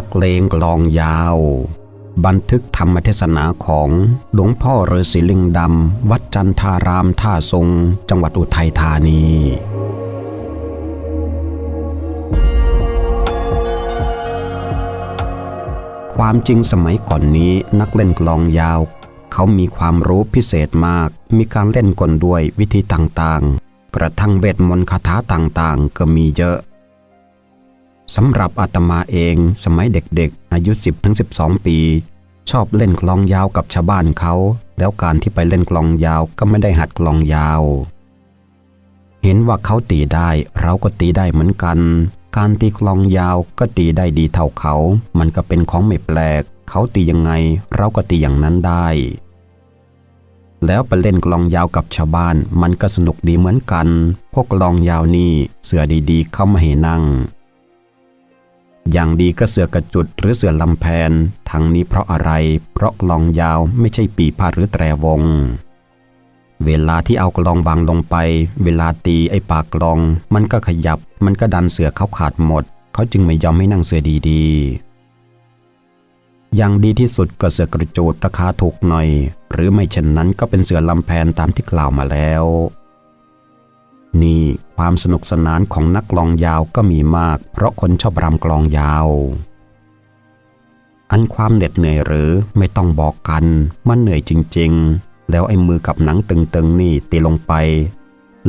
นักเลงกลองยาว บันทึกธรรมเทศนาของหลวงพ่อฤาษีลิงดำ วัดจันทารามท่าทรง จังหวัดอุทัยธานีความจริงสมัยก่อนนี้นักเล่นกลองยาว เขามีความรู้พิเศษมาก มีการเล่นกลด้วยวิธีต่างๆ กระทั่งเวทมนต์คาถาต่างๆ ก็มีเยอะ สำหรับอาตมาเองสมัยเด็กๆ อายุ 10-12 ปี ชอบเล่นกลองยาวกับชาวบ้านเขา แล้วการที่ไปเล่นกลองยาวก็ไม่ได้หัดกลองยาว เห็นว่าเขาตีได้ เราก็ตีได้เหมือนกัน การตีกลองยาวก็ตีได้ดีเท่าเขา มันก็เป็นของไม่แปลก เขาตียังไง เราก็ตีอย่างนั้นได้ แล้วไปเล่นกลองยาวกับชาวบ้าน มันก็สนุกดีเหมือนกัน พวกกลองยาวนี่เสือดีๆ เข้ามาให้นั่ง อย่างดีก็เสือกระจุดหรือเสือลำแพนทางนี้เพราะอะไร เพราะกลองยาวไม่ใช่ปีพาดหรือแตรวง เวลาที่เอากลองวางลงไป เวลาตีไอ้ปากกลอง มันก็ขยับ มันก็ดันเสือเขาขาดหมด เขาจึงไม่ยอมให้นั่งเสือดีๆ อย่างดีที่สุดก็เสือกระจูดราคาถูกหน่อย หรือไม่เช่นนั้นก็เป็นเสือลำแพนตามที่กล่าวมาแล้ว นี่ความสนุกสนานของนักกลองยาวก็มีมาก เพราะคนชอบรำกลองยาว อันความเหน็ดเหนื่อยหรือไม่ต้องบอกกัน มันเหนื่อยจริง ๆ แล้วไอ้มือกับหนังตึงๆ นี่ตีลงไป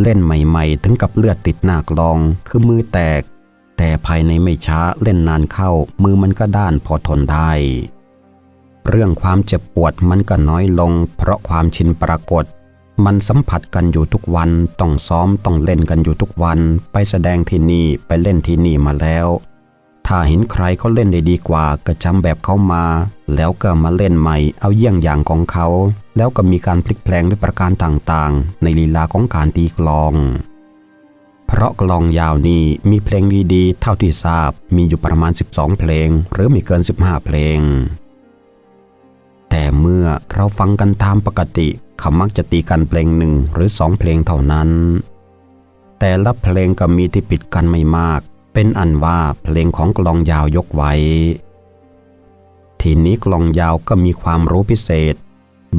เล่นใหม่ๆ ถึงกับเลือดติดหน้ากลอง คือมือแตก แต่ภายในไม่ช้าเล่นนานเข้า มือมันก็ด้านพอทนได้ เรื่องความเจ็บปวดมันก็น้อยลง เพราะความชินปรากฏ มันสัมผัสกันอยู่ทุกวัน ต้องซ้อมต้องเล่นกันอยู่ทุกวัน ไปแสดงที่นี่ไปเล่นที่นี่มาแล้ว ถ้าเห็นใครเขาเล่นได้ดีกว่าก็จำแบบเขามา แล้วก็มาเล่นใหม่เอาเยี่ยงอย่างของเขา แล้วก็มีการพลิกแพลงด้วยประการต่างๆ ในลีลาของการตีกลอง เพราะกลองยาวนี้มีเพลงดีๆเท่าที่ทราบมีอยู่ประมาณ 12 เพลง หรือไม่เกิน 15 เพลง แต่เมื่อเราฟังกันตามปกติเขามักจะตีกันเพลงหนึ่งหรือสองเพลงเท่านั้น แต่ละเพลงก็มีที่ผิดกันไม่มาก เป็นอันว่าเพลงของกลองยาวยกไว้ ทีนี้กลองยาวก็มีความรู้พิเศษ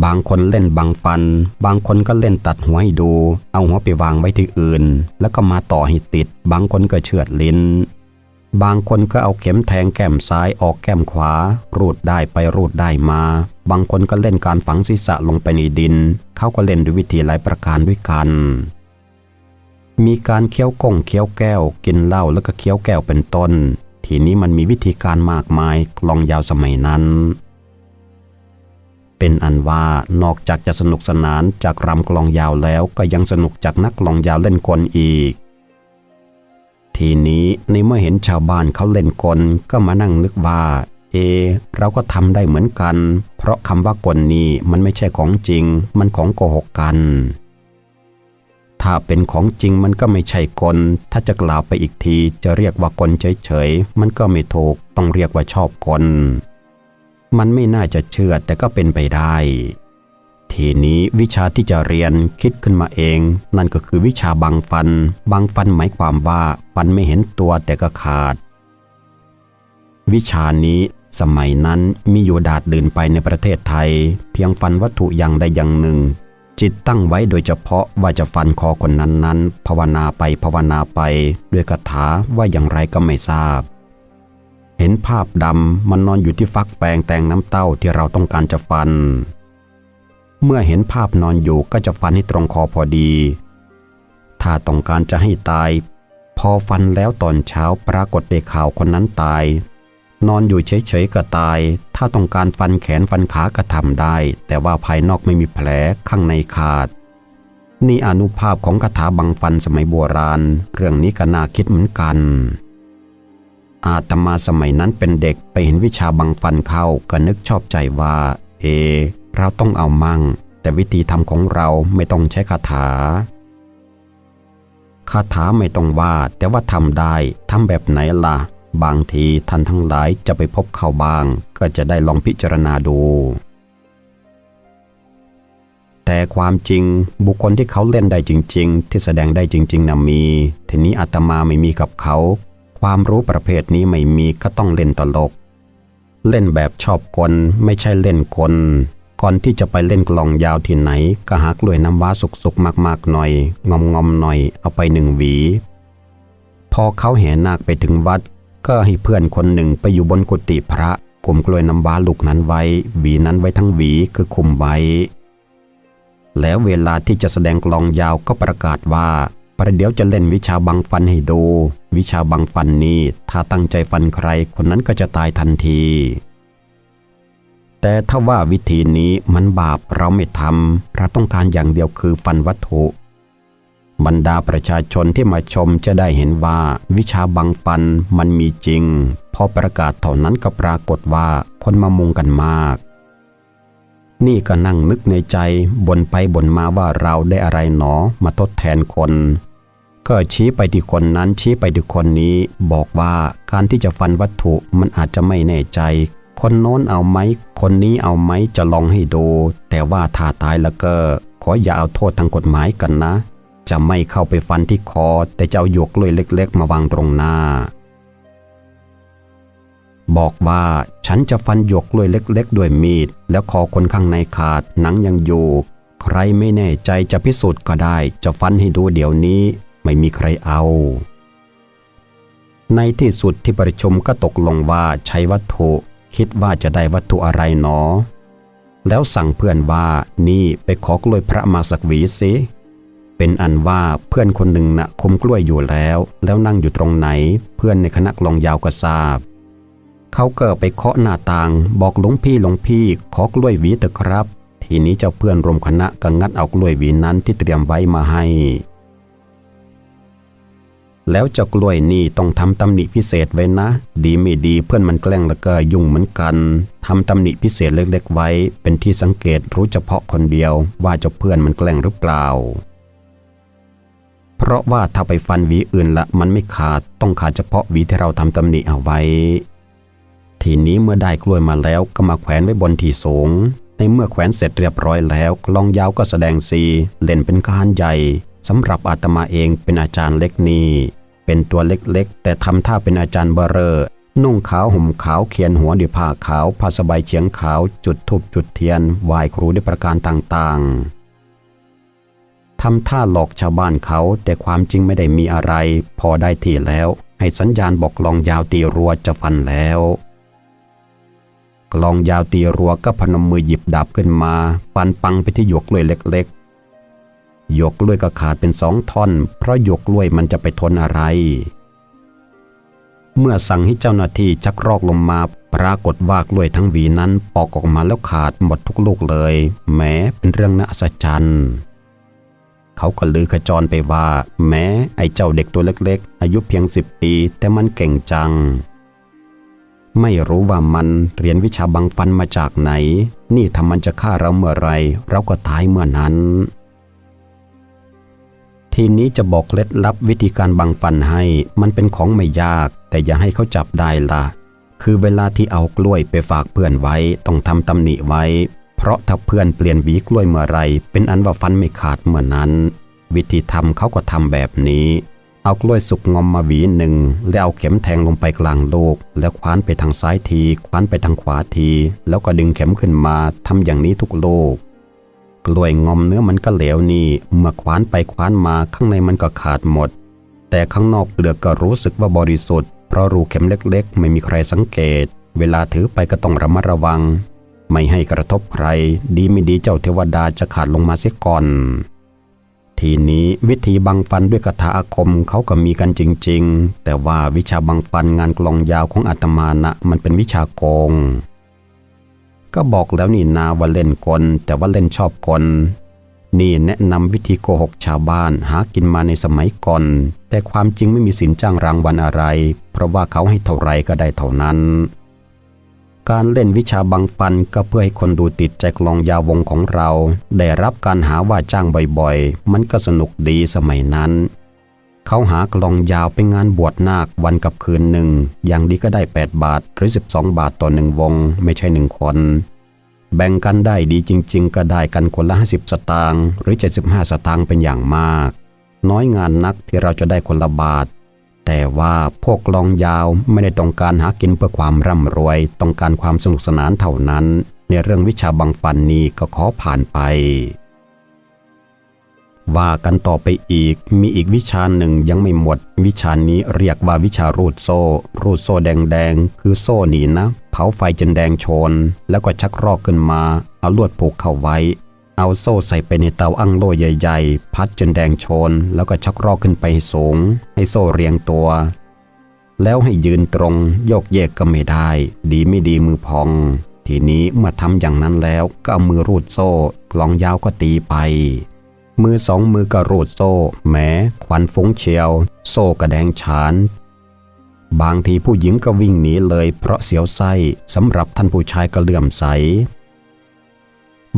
บางคนเล่นบังฟัน บางคนก็เล่นตัดหัวให้ดู เอาหัวไปวางไว้ที่อื่น แล้วก็มาต่อให้ติด บางคนก็เชือดลิ้น บางคนก็เอาเข็มแทงแก้มซ้ายออกแก้มขวา รูดได้ไปรูดได้มา บางคนก็เล่นการฝังศีรษะลงไปในดิน เขาก็เล่นด้วยวิธีหลายประการด้วยกัน มีการเคี้ยวกงเคี้ยวแก้ว กินเหล้าแล้วก็เคี้ยวแก้วเป็นต้น ทีนี้มันมีวิธีการมากมายกลองยาวสมัยนั้น เป็นอันว่านอกจากจะสนุกสนานจากรำกลองยาวแล้วก็ยังสนุกจากนักกลองยาวเล่นกลอีก ทีนี้ในเมื่อเห็นชาวบ้านเขาเล่นกลก็มานั่งนึกว่าเอ เราก็ทำได้เหมือนกัน เพราะคำว่ากลนี้มันไม่ใช่ของจริง มันของโกหกกัน ถ้าเป็นของจริงมันก็ไม่ใช่กล ถ้าจะกล่าวไปอีกทีจะเรียกว่ากลเฉยๆ มันก็ไม่ถูก ต้องเรียกว่าชอบกล มันไม่น่าจะเชื่อแต่ก็เป็นไปได้ ทีนี้วิชาที่จะเรียนคิดขึ้นมาเอง นั่นก็คือวิชาบังฟันบังฟันหมายความว่าฟันไม่เห็นตัวแต่ก็ขาด วิชานี้สมัยนั้นมีอยู่ดาดดื่นไปในประเทศไทย เพียงฟันวัตถุอย่างใดอย่างหนึ่ง จิตตั้งไว้โดยเฉพาะว่าจะฟันคอคนนั้นๆภาวนาไปภาวนาไป ด้วยคาถาว่าอย่างไรก็ไม่ทราบ เห็นภาพดำมันนอนอยู่ที่ฟักแฟงแตงน้ำเต้าที่เราต้องการจะฟัน เมื่อเห็นภาพนอนอยู่ก็จะฟันให้ตรงคอพอดี ถ้าต้องการจะให้ตาย พอฟันแล้วตอนเช้าปรากฏได้ข่าวคนนั้นตาย นอนอยู่เฉยๆก็ตาย ถ้าต้องการฟันแขนฟันขาก็ทำได้ แต่ว่าภายนอกไม่มีแผลข้างในขาด นี่อนุภาพของคาถาบังฟันสมัยโบราณ เรื่องนี้ก็น่าคิดเหมือนกันอาตมาสมัยนั้นเป็นเด็กไปเห็นวิชาบังฟันเข้าก็นึกชอบใจว่า เอ เราต้องเอามั่ง แต่วิธีทำของเราไม่ต้องใช้คาถาคาถาไม่ต้องว่า แต่ว่าทำได้ทำแบบไหนล่ะ บางทีท่านทั้งหลายจะไปพบเขาบ้าง ก็จะได้ลองพิจารณาดู แต่ความจริงบุคคลที่เขาเล่นได้จริง ๆ ที่แสดงได้จริงๆนะมี ทีนี้อาตมาไม่มีกับเขา ความรู้ประเภทนี้ไม่มีก็ต้องเล่นตลก เล่นแบบชอบกลไม่ใช่เล่นกล ก่อนที่จะไปเล่นกลองยาวที่ไหน ก็หากล้วยน้ำว้าสุกๆมากๆหน่อย งอมๆหน่อย เอาไปหนึ่งหวี พอเขาแห่นาคไปถึงวัด ก็ให้เพื่อนคนหนึ่งไปอยู่บนกุฏิพระคุมกล้วยน้ำว้าลูกนั้นไว้ หวีนั้นไว้ทั้งหวีคือคุมไว้ แล้วเวลาที่จะแสดงกลองยาวก็ประกาศว่าประเดี๋ยวจะเล่นวิชาบังฟันให้ดู วิชาบังฟันนี้ ถ้าตั้งใจฟันใครคนนั้นก็จะตายทันที แต่ถ้าว่าวิธีนี้มันบาปเราไม่ทำเราต้องการอย่างเดียวคือฟันวัตถุ บรรดาประชาชนที่มาชมจะได้เห็นว่า วิชาบังฟันมันมีจริง พอประกาศเท่านั้นก็ปรากฏว่าคนมามุงกันมาก นี่ก็นั่งนึกในใจบ่นไปบ่นมาว่าเราได้อะไรหนอมาทดแทนคน ก็ชี้ไปที่คนนั้นชี้ไปที่คนนี้ บอกว่าการที่จะฟันวัตถุมันอาจจะไม่แน่ใจ คนโน้นเอาไหม คนนี้เอาไหมจะลองให้ดู แต่ว่าถ้าตายแล้วก็ ขออย่าเอาโทษทางกฎหมายกันนะ จะไม่เข้าไปฟันที่คอ แต่จะเอาหยวกกล้วยเล็ก ๆ มาวางตรงหน้า บอกว่าฉันจะฟันหยวกกล้วยเล็ก ๆ ด้วยมีด แล้วคอคนข้างในขาดหนังยังอยู่ ใครไม่แน่ใจจะพิสูจน์ก็ได้ จะฟันให้ดูเดี๋ยวนี้ ไม่มีใครเอาในที่สุดที่ประชุมก็ตกลงว่าใช้วัตถุ คิดว่าจะได้วัตถุอะไรหนอ แล้วสั่งเพื่อนว่านี่ไปขอกล้วยพระมาสักหวีสิเป็นอันว่าเพื่อนคนหนึ่งนะ่ะคุมกล้วยอยู่แล้ว แล้วนั่งอยู่ตรงไหน เพื่อนในคณะลองยาวก็ทราบเขาเก็ไปเคาะหน้าต่าง บอกหลวงพี่หลวงพี่ขอกล้วยหวีเถอะครับ ทีนี้เจ้าเพื่อนรวมคณะก็งัดเอากล้วยหวีนั้นที่เตรียมไว้มาให้ แล้วเจ้ากล้วยนี่ต้องทำตำหนิพิเศษไว้นะ ดีไม่ดีเพื่อนมันแกล้งแล้วก็ยุ่งเหมือนกันทำตำหนิพิเศษเล็กๆไว้ เป็นที่สังเกตรู้เฉพาะคนเดียว ว่าเจ้าเพื่อนมันแกล้งหรือเปล่า เพราะว่าถ้าไปฟันหวีอื่นละมันไม่ขาดต้องขาดเฉพาะหวีที่เราทำตำหนิเอาไว้ ทีนี้เมื่อได้กล้วยมาแล้วก็มาแขวนไว้บนที่สูงในเมื่อแขวนเสร็จเรียบร้อยแล้วกลองยาวก็แสดงซีเล่นเป็นการใหญ่ สำหรับอาตมาเองเป็นอาจารย์เล็กนี่เป็นตัวเล็กๆ แต่ทำท่าเป็นอาจารย์เบอเรอนุ่งขาวห่มขาวเขียนหัวด้วยผ้าขาวผ้าสบายเฉียงขาว จุดทูบจุดเทียนไหว้ครูด้วยประการต่างๆทำท่าหลอกชาวบ้านเขาแต่ความจริงไม่ได้มีอะไร พอได้ที่แล้ว ให้สัญญาณบอกลองยาวตีรัวจะฟันแล้วกลองยาวตีรัวก็พนมมือหยิบดาบขึ้นมา ฟันปังไปที่หยวกกล้วยเล็กๆ หยกล้วยก็ขาดเป็นสองท่อน เพราะหยกล้วยมันจะไปทนอะไร เมื่อสั่งให้เจ้าหน้าที่ชักรอกลงมา ปรากฏว่ากล้วยทั้งหวีนั้นปอกออกมาแล้วขาดหมดทุกลูกเลย แม้เป็นเรื่องน่าอัศจรรย์เขาก็ลือขจรไปว่า แม้ไอ้เจ้าเด็กตัวเล็กๆ อายุเพียงสิบปี แต่มันเก่งจัง ไม่รู้ว่ามันเรียนวิชาบังฟันมาจากไหน นี่ถ้ามันจะฆ่าเราเมื่อไร เราก็ตายเมื่อนั้น ทีนี้จะบอกเคล็ดลับวิธีการบังฟันให้ มันเป็นของไม่ยาก แต่อย่าให้เขาจับได้ละ คือเวลาที่เอากล้วยไปฝากเพื่อนไว้ ต้องทำตำหนิไว้ เพราะถ้าเพื่อนเปลี่ยนหวีกล้วยเมื่อไร เป็นอันว่าฟันไม่ขาดเมื่อนั้น วิธีทำเขาก็ทำแบบนี้ เอากล้วยสุกงอมมาหวีหนึ่งแล้วเอาเข็มแทงลงไปกลางโลก แล้วคว้านไปทางซ้ายที คว้านไปทางขวาที แล้วก็ดึงเข็มขึ้นมาทำอย่างนี้ทุกโลก กล้วยงอมเนื้อมันก็เหลวนี่เมื่อคว้านไปคว้านมาข้างในมันก็ขาดหมด แต่ข้างนอกเปลือกก็รู้สึกว่าบริสุทธิ์เพราะรูเข็มเล็กๆ ไม่มีใครสังเกต เวลาถือไปก็ต้องระมัดระวัง ไม่ให้กระทบใคร ดีไม่ดีเจ้าเทวดาจะขาดลงมาเสียก่อน ทีนี้วิธีบังฟันด้วยคาถาอาคมเขาก็มีกันจริง ๆ แต่ว่าวิชาบังฟันงานกลองยาวของอาตมานะมันเป็นวิชาโกง ก็บอกแล้วนี่นาว่าเล่นกลแต่ว่าเล่นชอบกลนี่แนะนำวิธีโกหกชาวบ้านหากินมาในสมัยก่อน แต่ความจริงไม่มีสินจ้างรางวัลอะไร เพราะว่าเขาให้เท่าไรก็ได้เท่านั้น การเล่นวิชาบังฟันก็เพื่อให้คนดูติดใจกลองยาววงของเรา ได้รับการหาว่าจ้างบ่อยๆ มันก็สนุกดีสมัยนั้น เขาหากลองยาวไปงานบวชนาควันกับคืนหนึ่ง อย่างดีก็ได้ 8 บาท หรือ 12 บาทต่อหนึ่งวง ไม่ใช่หนึ่งคน แบ่งกันได้ดีจริง ๆ ก็ได้กันคนละ 50 สตางค์หรือ 75 สตางค์เป็นอย่างมาก น้อยงานนักที่เราจะได้คนละบาท แต่ว่าพวกลองยาวไม่ได้ต้องการหากินเพื่อความร่ำรวย ต้องการความสนุกสนานเท่านั้น ในเรื่องวิชาบังฟันนี้ก็ขอผ่านไป ว่ากันต่อไปอีกมีอีกวิชาหนึ่งยังไม่หมด วิชานี้เรียกว่าวิชารูดโซ่ รูดโซ่แดงๆ คือโซ่นี่นะ เผาไฟจนแดงโชน แล้วก็ชักรอกขึ้นมา เอาลวดผูกเข้าไว้ เอาโซ่ใส่ไปในเตาอั้งโล่ใหญ่ๆ พัดจนแดงโชน แล้วก็ชักรอกขึ้นไปสูง ให้โซ่เรียงตัว แล้วให้ยืนตรงโยกเยกก็ไม่ได้ ดีไม่ดีมือพอง ทีนี้เมื่อทำอย่างนั้นแล้วก็เอามือรูดโซ่กลองยาวก็ตีไป มือสองมือก็รูดโซ่แหมควันฟุ้งเชียว โซ่กระแดงฉาน บางทีผู้หญิงก็วิ่งหนีเลยเพราะเสียวไส้สำหรับท่านผู้ชายก็เลื่อมใส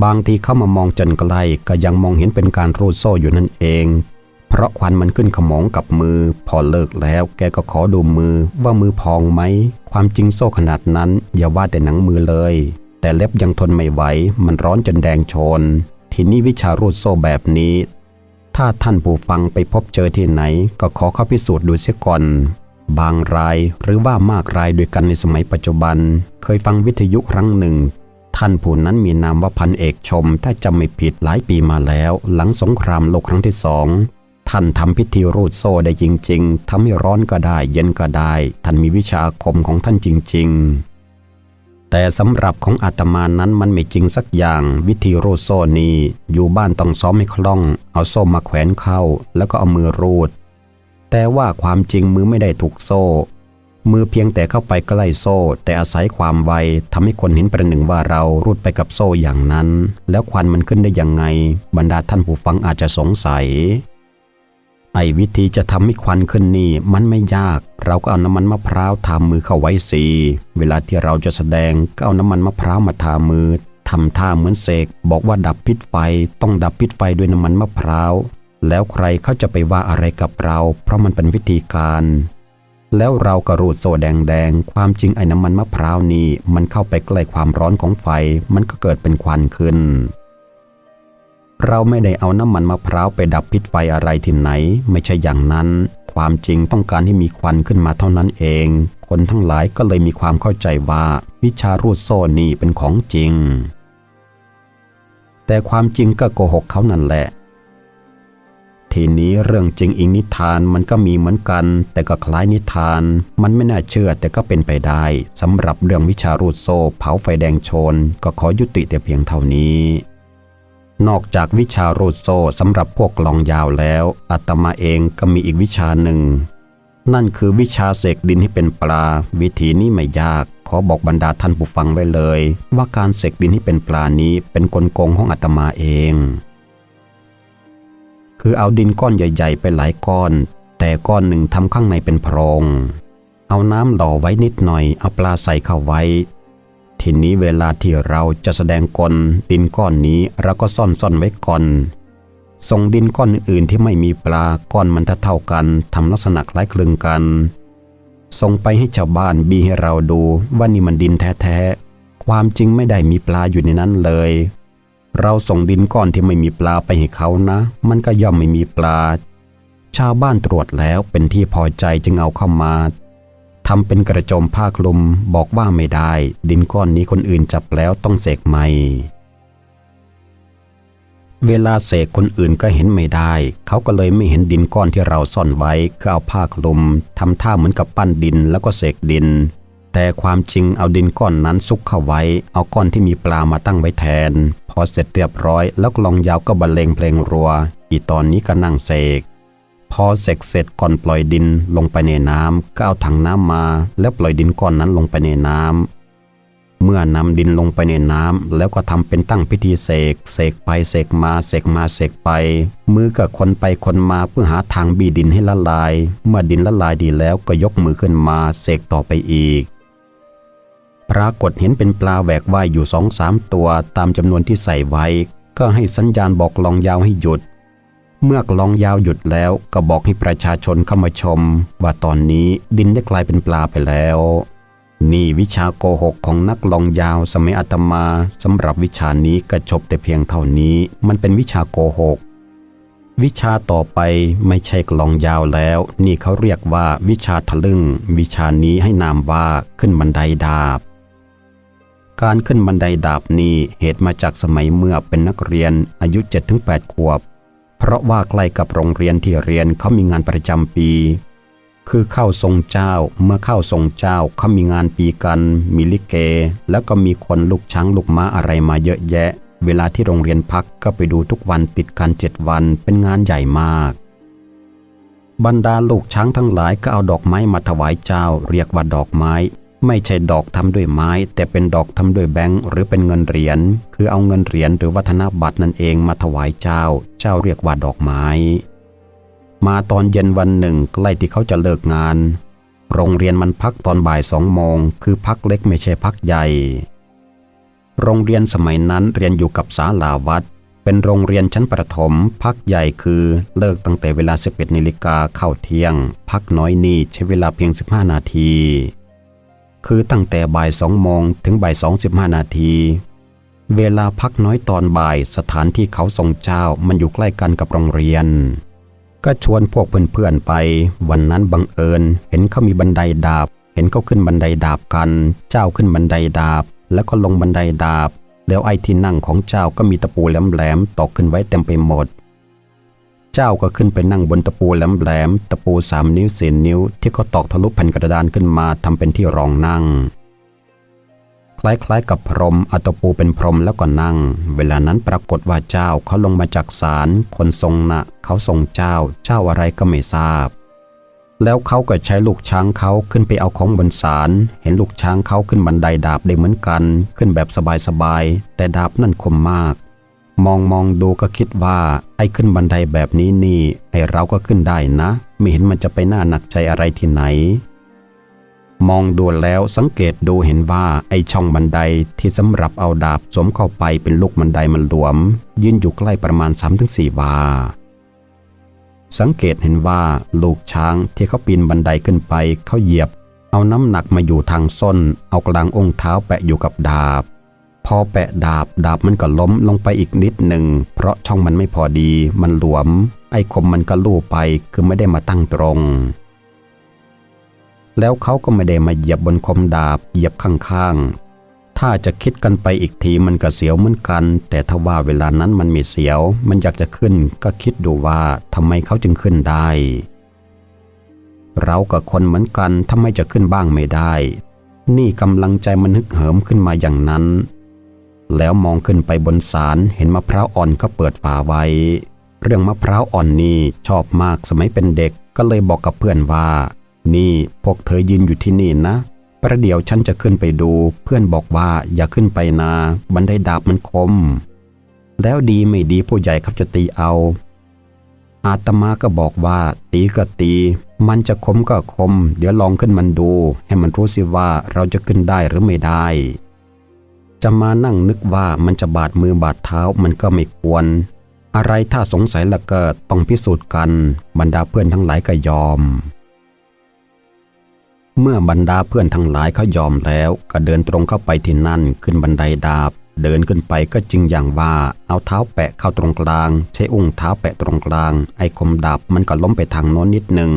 บางทีเข้ามามองจนใกล้ก็ยังมองเห็นเป็นการรูดโซ่อยู่นั่นเอง เพราะควันมันขึ้นขโมงกับมือ พอเลิกแล้ว แกก็ขอดูมือว่ามือพองไหม ความจริงโซ่ขนาดนั้น อย่าว่าแต่หนังมือเลย แต่เล็บยังทนไม่ไหวมันร้อนจนแดงโชน ทีนี้วิชารูดโซ่แบบนี้ ถ้าท่านผู้ฟังไปพบเจอที่ไหน ก็ขอเข้าพิสูจน์ดูเสียก่อน บางรายหรือว่ามากรายด้วยกันในสมัยปัจจุบัน เคยฟังวิทยุครั้งหนึ่ง ท่านผู้นั้นมีนามว่าพันเอกชม ถ้าจำไม่ผิดหลายปีมาแล้ว หลังสงครามโลกครั้งที่สองท่านทำพิธีรูดโซ่ได้จริง ๆทำให้ร้อนก็ได้ เย็นก็ได้ ท่านมีวิชาคมของท่านจริง ๆ แต่สำหรับของอาตมานั้นมันไม่จริงสักอย่าง วิธีโรดโซ่นี้อยู่บ้านต้องซ้อมให้คล่อง เอาโซ่มาแขวนเข้า แล้วก็เอามือรูด แต่ว่าความจริงมือไม่ได้ถูกโซ่ มือเพียงแต่เข้าไปใกล้โซ่ แต่อาศัยความไวทำให้คนเห็นประหนึ่งว่าเรารูดไปกับโซ่อย่างนั้น แล้วควันมันขึ้นได้ยังไง บรรดาท่านผู้ฟังอาจจะสงสัย ไอ้วิธีจะทำให้ควันขึ้นนี่มันไม่ยาก เราก็เอาน้ำมันมะพร้าวทามือเข้าไว้สีเวลาที่เราจะแสดงก็เอาน้ำมันมะพร้าวมาทามือทำท่าเหมือนเสกบอกว่าดับพิษไฟต้องดับพิษไฟด้วยน้ำมันมะพร้าวแล้วใครเขาจะไปว่าอะไรกับเรา เพราะมันเป็นวิธีการ แล้วเราก็รูดโซ่แดงๆ ความจริงไอ้น้ำมันมะพร้าวนี่มันเข้าไปใกล้ความร้อนของไฟ มันก็เกิดเป็นควันขึ้น เราไม่ได้เอาน้ำมันมะพร้าวไปดับพิษไฟอะไรที่ไหน ไม่ใช่อย่างนั้น ความจริงต้องการให้มีควันขึ้นมาเท่านั้นเอง คนทั้งหลายก็เลยมีความเข้าใจว่า วิชารูดโซ่นี่เป็นของจริง แต่ความจริงก็โกหกเขานั่นแหละ ทีนี้เรื่องจริงอีกนิทานมันก็มีเหมือนกัน แต่ก็คล้ายนิทาน มันไม่น่าเชื่อแต่ก็เป็นไปได้สำหรับเรื่องวิชารูดโซ่เผาไฟแดงโชน ก็ขอยุติแต่เพียงเท่านี้ นอกจากวิชาโรดโซสำหรับพวกกลองยาวแล้วอาตมาเองก็มีอีกวิชาหนึ่ง นั่นคือวิชาเสกดินให้เป็นปลา วิธีนี้ไม่ยาก ขอบอกบรรดาท่านผู้ฟังไว้เลย ว่าการเสกดินให้เป็นปลานี้เป็นกลโกงของอาตมาเอง คือเอาดินก้อนใหญ่ ๆ ไปหลายก้อน แต่ก้อนหนึ่งทำข้างในเป็นโพรงเอาน้ำหล่อไว้นิดหน่อย เอาปลาใส่เข้าไว้ ทีนี้เวลาที่เราจะแสดงกลดินก้อนนี้เราก็ซ่อนซ่อนไว้ก่อนส่งดินก้อนอื่นที่ไม่มีปลาก้อนมันเท่ากันทำลักษณะคล้ายคลึงกัน ส่งไปให้ชาวบ้านบีให้เราดูว่านี่มันดินแท้ๆความจริงไม่ได้มีปลาอยู่ในนั้นเลย เราส่งดินก้อนที่ไม่มีปลาไปให้เขานะ มันก็ย่อมไม่มีปลา ชาวบ้านตรวจแล้วเป็นที่พอใจจึงเอาเข้ามา ทำเป็นกระโจมผ้าคลุมบอกว่าไม่ได้ ดินก้อนนี้คนอื่นจับแล้วต้องเสกใหม่เวลาเสกคนอื่นก็เห็นไม่ได้ เขาก็เลยไม่เห็นดินก้อนที่เราซ่อนไว้ก็เอาผ้าคลุมทำท่าเหมือนกับปั้นดินแล้วก็เสกดิน แต่ความจริงเอาดินก้อนนั้นซุกเข้าไว้ เอาก้อนที่มีปลามาตั้งไว้แทน พอเสร็จเรียบร้อย แล้วกลองยาวก็บรรเลงเพลงรัว อีตอนนี้ก็นั่งเสก พอเสกเสร็จก่อนปล่อยดินลงไปในน้ำก็เอาถังน้ำมา แล้วปล่อยดินก้อนนั้นลงไปในน้ำเมื่อนำดินลงไปในน้ำแล้วก็ทำเป็นตั้งพิธีเสกเสกไปเสกมาเสกมาเสกไป มือกับคนไปคนมาเพื่อหาทางบีดินให้ละลาย เมื่อดินละลายดีแล้วก็ยกมือขึ้นมาเสกต่อไปอีก ปรากฏเห็นเป็นปลาแหวกว่ายอยู่สองสามตัวตามจำนวนที่ใส่ไว้ ก็ให้สัญญาณบอกลองยาวให้หยุด เมื่อกลองยาวหยุดแล้วก็บอกให้ประชาชนเข้ามาชม ว่าตอนนี้ดินได้กลายเป็นปลาไปแล้ว นี่วิชาโกหกของนักลองยาวสมัยอาตมาสำหรับวิชานี้ก็จบแต่เพียงเท่านี้มันเป็นวิชาโกหก วิชาต่อไปไม่ใช่กลองยาวแล้ว นี่เขาเรียกว่าวิชาทะลึ่ง วิชานี้ให้นามว่าขึ้นบันไดดาบการขึ้นบันไดดาบนี้เหตุมาจากสมัยเมื่อเป็นนักเรียนอายุ 7-8 ขวบ เพราะว่าใกล้กับโรงเรียนที่เรียนเขามีงานประจำปี คือเข้าทรงเจ้าเมื่อเข้าทรงเจ้าเขามีงานปีกัน มีลิเก แล้วก็มีคนลูกช้างลูกม้าอะไรมาเยอะแยะ เวลาที่โรงเรียนพักก็ไปดูทุกวันติดกันเจ็ดวันเป็นงานใหญ่มากบรรดาลูกช้างทั้งหลายก็เอาดอกไม้มาถวายเจ้า เรียกว่าดอกไม้ ไม่ใช่ดอกทำด้วยไม้ แต่เป็นดอกทำด้วยแบงค์หรือเป็นเงินเหรียญคือเอาเงินเหรียญหรือวัฒนบัตรนั่นเองมาถวายเจ้า เจ้าเรียกว่าดอกไม้ มาตอนเย็นวันหนึ่งใกล้ที่เขาจะเลิกงาน โรงเรียนมันพักตอนบ่ายสองโมงคือพักเล็กไม่ใช่พักใหญ่ โรงเรียนสมัยนั้นเรียนอยู่กับศาลาวัดเป็นโรงเรียนชั้นประถม พักใหญ่คือเลิกตั้งแต่เวลา 11นาฬิกาเข้าเที่ยง พักน้อยนี่ใช้เวลาเพียง 15 นาที คือตั้งแต่บ่ายสองโมงถึงบ่ายสองสิบห้านาที เวลาพักน้อยตอนบ่ายสถานที่เขาทรงเจ้ามันอยู่ใกล้กันกับโรงเรียน ก็ชวนพวกเพื่อนๆไป วันนั้นบังเอิญ เห็นเขามีบันไดดาบ เห็นเขาขึ้นบันไดดาบกัน เจ้าขึ้นบันไดดาบ แล้วก็ลงบันไดดาบ แล้วไอ้ที่นั่งของเจ้าก็มีตะปูแหลมๆตอกขึ้นไว้เต็มไปหมด เจ้าก็ขึ้นไปนั่งบนตะปูแหลมๆตะปูสามนิ้วเศษนิ้ว ที่เขาตอกทะลุแผ่นกระดานขึ้นมาทำเป็นที่รองนั่ง คล้ายๆกับพรมเอาตะปูเป็นพรมแล้วก็นั่ง เวลานั้นปรากฏว่าเจ้าเขาลงมาจากศาลคนทรงนะเขาทรงเจ้า เจ้าอะไรก็ไม่ทราบ แล้วเขาก็ใช้ลูกช้างเขาขึ้นไปเอาของบนศาลเห็นลูกช้างเขาขึ้นบันไดดาบได้เหมือนกัน ขึ้นแบบสบายๆแต่ดาบนั่นคมมาก มองมองดูก็คิดว่า ไอ้ขึ้นบันไดแบบนี้นี่ ไอ้เราก็ขึ้นได้นะ ไม่เห็นมันจะไปหน่าหนักใจอะไรที่ไหน มองดูแล้วสังเกตดูเห็นว่าไอ้ช่องบันไดที่สำหรับเอาดาบสวมเข้าไปเป็นลูกบันไดมันหลวม ยืนอยู่ใกล้ประมาณ 3-4 วา สังเกตเห็นว่าลูกช้างที่เขาปีนบันไดขึ้นไปเขาเหยียบ เอาน้ำหนักมาอยู่ทางส้น เอากลางองค์เท้าแปะอยู่กับดาบ พอแปะดาบดาบมันก็ล้มลงไปอีกนิดหนึ่ง เพราะช่องมันไม่พอดีมันหลวม ไอ้คมมันก็ลู่ไปคือไม่ได้มาตั้งตรง แล้วเขาก็ไม่ได้มาเหยียบบนคมดาบเหยียบข้างๆ ถ้าจะคิดกันไปอีกทีมันก็เสียวเหมือนกัน แต่ถ้าว่าเวลานั้นมันม่เสียว มันอยากจะขึ้นก็คิดดูว่าทำไมเขาจึงขึ้นได้ เรากับคนเหมือนกันทำไมจะขึ้นบ้างไม่ได้ นี่กำลังใจมันฮึกเหิมขึ้นมาอย่างนั้น แล้วมองขึ้นไปบนศาลเห็นมะพร้าวอ่อนเขาเปิดฝาไว้ เรื่องมะพร้าวอ่อนนี่ชอบมากสมัยเป็นเด็กก็เลยบอกกับเพื่อนว่า นี่พวกเธอยืนอยู่ที่นี่นะ ประเดี๋ยวฉันจะขึ้นไปดู เพื่อนบอกว่าอย่าขึ้นไปนาบันไดดาบมันคม แล้วดีไม่ดีผู้ใหญ่เขาจะตีเอา อาตมาก็บอกว่า ตีก็ตี มันจะคมก็คม เดี๋ยวลองขึ้นมันดู ให้มันรู้สิว่าเราจะขึ้นได้หรือไม่ได้ จะมานั่งนึกว่ามันจะบาดมือบาดเท้ามันก็ไม่ควร อะไรถ้าสงสัยละก็ต้องพิสูจน์กัน บรรดาเพื่อนทั้งหลายก็ยอม เมื่อบรรดาเพื่อนทั้งหลายเขายอมแล้ว ก็เดินตรงเข้าไปที่นั่นขึ้นบันไดดาบ เดินขึ้นไปก็จริงอย่างว่า เอาเท้าแปะเข้าตรงกลาง ใช้อุ้งเท้าแปะตรงกลาง ไอ้คมดาบมันก็ล้มไปทางโน้นนิดหนึ่ง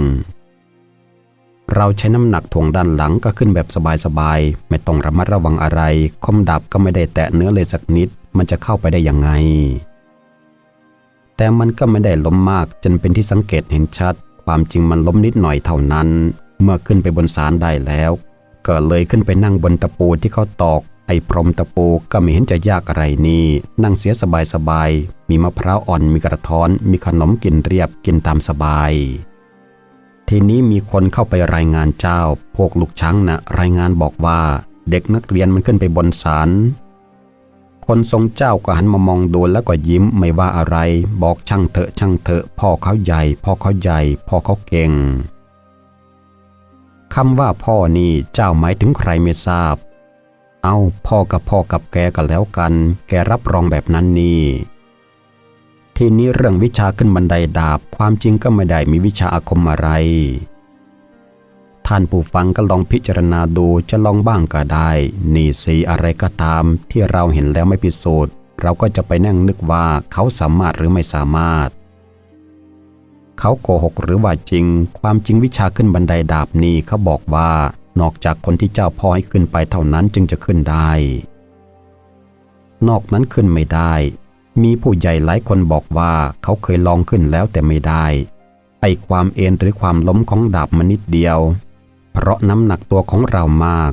เราใช้น้ำหนักถ่วงด้านหลังก็ขึ้นแบบสบายๆ ไม่ต้องระมัดระวังอะไร คมดาบก็ไม่ได้แตะเนื้อเลยสักนิด มันจะเข้าไปได้ยังไง แต่มันก็ไม่ได้ล้มมากจนเป็นที่สังเกตเห็นชัด ความจริงมันล้มนิดหน่อยเท่านั้น เมื่อขึ้นไปบนศาลได้แล้วก็เลยขึ้นไปนั่งบนตะปูที่เขาตอก ไอ้พรมตะปูก็ไม่เห็นจะยากอะไรนี่ นั่งเสียสบายสบายๆมีมะพร้าวอ่อนมีกระท้อน มีขนมกินเรียบกินตามสบาย ทีนี้มีคนเข้าไปรายงานเจ้า พวกลูกช้างนะรายงานบอกว่า เด็กนักเรียนมันขึ้นไปบนศาลคนทรงเจ้าก็หันมามองดูแล้วก็ยิ้มไม่ว่าอะไร บอกช่างเถอะช่างเถอะ พ่อเขาใหญ่ พ่อเขาใหญ่ พ่อเขาเก่งคำว่าพ่อนี่เจ้าหมายถึงใครไม่ทราบ เอาพ่อกับพ่อกับแกกันแล้วกัน แกรับรองแบบนั้นนี่ ทีนี้เรื่องวิชาขึ้นบันไดดาบ ความจริงก็ไม่ได้มีวิชาอาคมอะไร ท่านผู้ฟังก็ลองพิจารณาดูจะลองบ้างก็ได้ นี่สีอะไรก็ตาม ที่เราเห็นแล้วไม่พิสูจน์ เราก็จะไปนั่งนึกว่าเขาสามารถหรือไม่สามารถ เขาโกหกหรือว่าจริง ความจริงวิชาขึ้นบันไดดาบนี้เขาบอกว่านอกจากคนที่เจ้าพ่อให้ขึ้นไปเท่านั้นจึงจะขึ้นได้ นอกนั้นขึ้นไม่ได้ มีผู้ใหญ่หลายคนบอกว่าเขาเคยลองขึ้นแล้วแต่ไม่ได้ ไอความเอ็นหรือความล้มของดาบมันนิดเดียว เพราะน้ำหนักตัวของเรามาก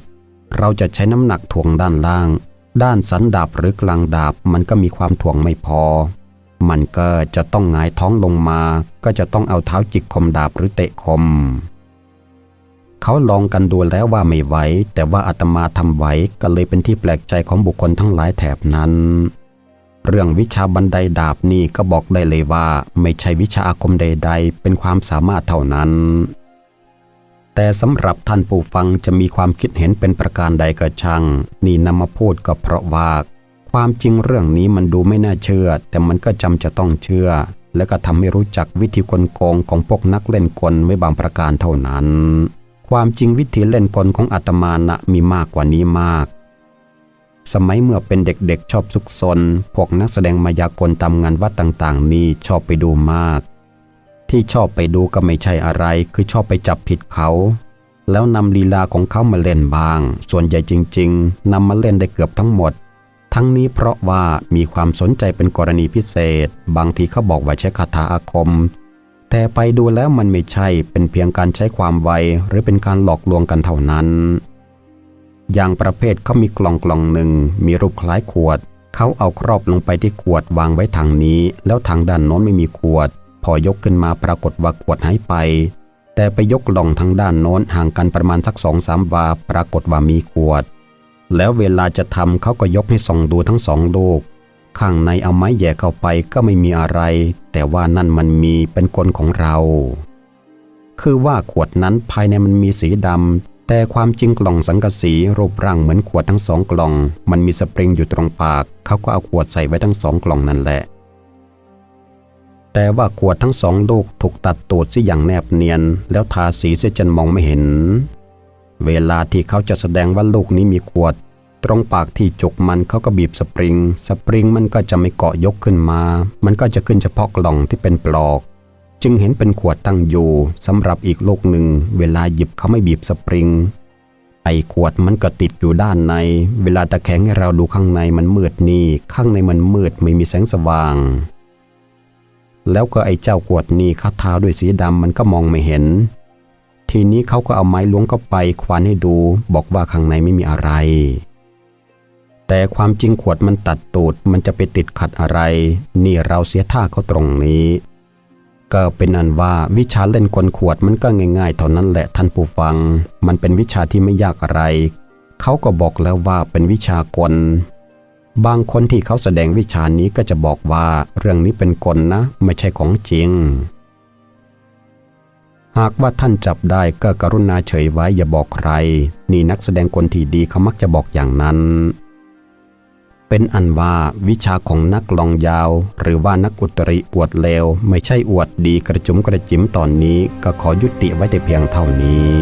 เราจะใช้น้ำหนักถ่วงด้านล่าง ด้านสันดาบหรือกลางดาบมันก็มีความถ่วงไม่พอ มันก็จะต้องงายท้องลงมา ก็จะต้องเอาเท้าจิกคมดาบหรือเตะคม เขาลองกันดูแล้วว่าไม่ไหวแต่ว่าอาตมาทำไหวก็เลยเป็นที่แปลกใจของบุคคลทั้งหลายแถบนั้น เรื่องวิชาบันไดดาบนี่ก็บอกได้เลยว่า ไม่ใช่วิชาอาคมใด ๆ เป็นความสามารถเท่านั้น แต่สำหรับท่านผู้ฟังจะมีความคิดเห็นเป็นประการใดก็ช่าง นี่นำมาพูดก็เพราะว่า ความจริงเรื่องนี้มันดูไม่น่าเชื่อ แต่มันก็จำจะต้องเชื่อ และก็ทำให้รู้จักวิธีกลโกงของพวกนักเล่นกลไว้บางประการเท่านั้น ความจริงวิธีเล่นกลของอาตมานะมีมากกว่านี้มาก สมัยเมื่อเป็นเด็กๆชอบซุกซน พวกนักแสดงมายากลตามงานวัดต่างๆ นี่ชอบไปดูมาก ที่ชอบไปดูก็ไม่ใช่อะไร คือชอบไปจับผิดเขา แล้วนำลีลาของเขามาเล่นบ้าง ส่วนใหญ่จริง ๆนำมาเล่นได้เกือบทั้งหมด ทั้งนี้เพราะว่ามีความสนใจเป็นกรณีพิเศษ บางทีเขาบอกว่าใช้คาถาอาคม แต่ไปดูแล้วมันไม่ใช่เป็นเพียงการใช้ความไวหรือเป็นการหลอกลวงกันเท่านั้น อย่างประเภทเขามีกล่องกล่องหนึ่งมีรูปคล้ายขวด เขาเอาครอบลงไปที่ขวดวางไว้ทางนี้ แล้วทางด้านโน้นไม่มีขวด พอยกขึ้นมาปรากฏว่าขวดหายไป แต่ไปยกกล่องทางด้านโน้นห่างกันประมาณสักสองสามวา ปรากฏว่ามีขวด แล้วเวลาจะทำเขาก็ยกให้ส่องดูทั้งสองลูก ข้างในเอาไม้แหย่เข้าไปก็ไม่มีอะไร แต่ว่านั่นมันมีเป็นกลของเรา คือว่าขวดนั้นภายในมันมีสีดำ แต่ความจริงกล่องสังกะสีรูปร่างเหมือนขวดทั้งสองกล่อง มันมีสปริงอยู่ตรงปาก เขาก็เอาขวดใส่ไว้ทั้งสองกล่องนั่นแหละ แต่ว่าขวดทั้งสองลูกถูกตัดตูดซิอย่างแนบเนียน แล้วทาสีเสียจนมองไม่เห็น เวลาที่เขาจะแสดงว่าลูกนี้มีขวด ตรงปากที่จุกมันเขาก็บีบสปริง สปริงมันก็จะไม่เกาะยกขึ้นมา มันก็จะขึ้นเฉพาะกล่องที่เป็นปลอก จึงเห็นเป็นขวดตั้งอยู่สำหรับอีกโลกหนึ่ง เวลาหยิบเขาไม่บีบสปริง ไอขวดมันก็ติดอยู่ด้านใน เวลาตะแคงให้เราดูข้างในมันมืดนี่ ข้างในมันมืดไม่มีแสงสว่าง แล้วก็ไอเจ้าขวดนี่เขาทาด้วยสีดำมันก็มองไม่เห็น ทีนี้เขาก็เอาไม้ล้วงเข้าไปควานให้ดู บอกว่าข้างในไม่มีอะไร แต่ความจริงขวดมันตัดตูดมันจะไปติดขัดอะไร นี่เราเสียท่าเขาตรงนี้ ก็เป็นอันว่าวิชาเล่นกลขวดมันก็ง่ายๆเท่านั้นแหละท่านผู้ฟัง มันเป็นวิชาที่ไม่ยากอะไร เขาก็บอกแล้วว่าเป็นวิชากล บางคนที่เขาแสดงวิชานี้ก็จะบอกว่าเรื่องนี้เป็นกลนะ ไม่ใช่ของจริง หากว่าท่านจับได้ก็กรุณาเฉยไว้อย่าบอกใคร นี่นักแสดงกลที่ดีเขามักจะบอกอย่างนั้น เป็นอันว่าวิชาของนักลองยาว หรือว่านักอุตริอวดเลว ไม่ใช่อวดดีกระจุมกระจิมตอนนี้ ก็ขอยุติไว้แต่เพียงเท่านี้